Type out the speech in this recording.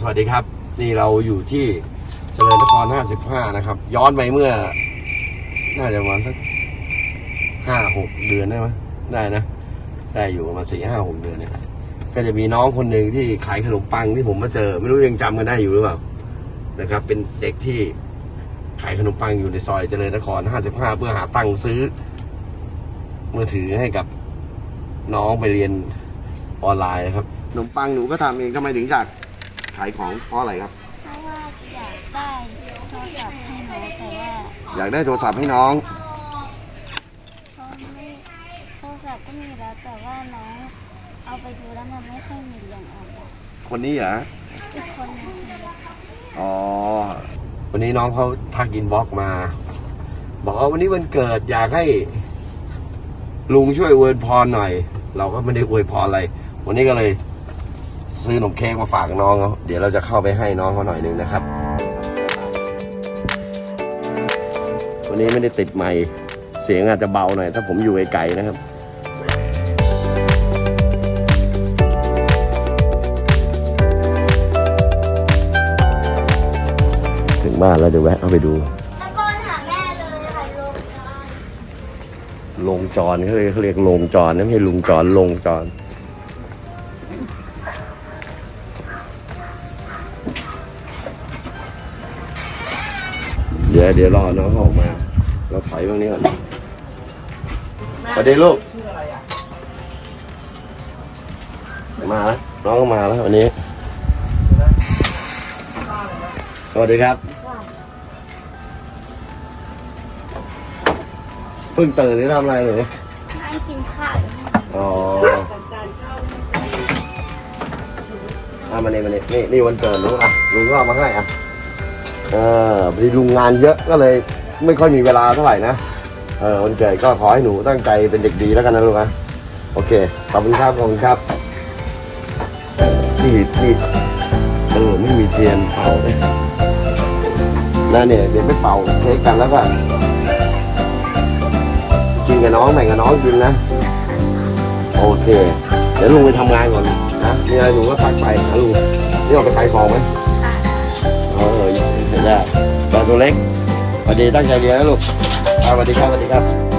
สวัสดีครับ นี่เราอยู่ที่เจริญนคร 55 นะครับ ย้อนไปเมื่อ น่าจะประมาณสักห้าหกเดือนได้ไหมได้นะ ได้อยู่ประมาณสี่ห้าหกเดือนเนี่ยก็จะมีน้องคนหนึ่งที่ขายขนมปังที่ผมมาเจอ ไม่รู้ยังจำกันได้อยู่หรือเปล่านะครับ เป็นเด็กที่ขายขนมปังอยู่ในซอยเจริญนคร 55 เพื่อหาตังค์ซื้อมือถือให้กับน้องไปเรียนออนไลน์นะครับขนมปังหนูก็ทำเองทำไมถึงอยาก ขายของเพราะอะไรครับ เพราะว่าอยากได้โทรศัพท์ให้น้องแต่ว่าอยากได้โทรศัพท์ให้น้อง เขาไม่โทรศัพท์ก็มีแล้วแต่ว่าน้องเอาไปดูแล้วมันไม่ค่อยมีเรียนออนไลน์คนนี้เหรอ อีกคนนึงอ๋อ วันนี้น้องเขาทักอินบ็อกซ์มา บอกว่าวันนี้วันเกิดอยากให้ ลุงช่วยอวยพรหน่อย เราก็ไม่ได้อวยพรอะไร วันนี้ก็เลย ซื้อขนมเค้กมาฝากน้องเขาเดี๋ยวเราจะเข้าไปให้น้องเขาหน่อยหนึงนะครับ วันนี้ไม่ได้ติดไมค์เสียงอาจจะเบาหน่อย ถ้าผมอยู่ไกลๆนะครับถึงบ้านแล้วเดี๋ยวแวะเอาไปดูตะโกนหาแม่เลยค่ะลูกลงจรเขาเรียกเขาเรียกลงจรนะไม่ใช่ลุงจรลงจร ดี๋ยวเดี๋ยวรอน้องเขาออกมา เราถอยตรงนี้ก่อนสวัสดีลูกมาแล้วน้องก็มาแล้ววันนี้ สวัสดีครับเพิ่งตื่นหรือทำอะไรหรือนั่งกินข้าวอยู่อ๋อเอามาเนี่ยมาเนี่ยนี่นี่วันเกิดลุงอะลุงก็เอามาให้อะ เออพอดีลุงงานเยอะก็เลยไม่ค่อยมีเวลาเท่าไหร่นะ เออวันเกิดก็ขอให้หนูตั้งใจเป็นเด็กดีแล้วกันนะลูกนะโอเค ขอบคุณครับ ขอบคุณครับนี่นี่เออไม่มีเทียนเป่าเลยนั่นเนี่ยเดี๋ยวไม่เป่าเค้กกันแล้วก็กินกับน้องแบ่งกับน้องกินนะ โอเค เดี๋ยวลุงไปทำงานก่อนนะมีอะไรลุงก็ทักไปนะลุงนี่ออกไปขายของไหม ตัวเล็กสวัสดีตั้งใจเรียนนะลูกสวัสดีครับสวัสดีครับ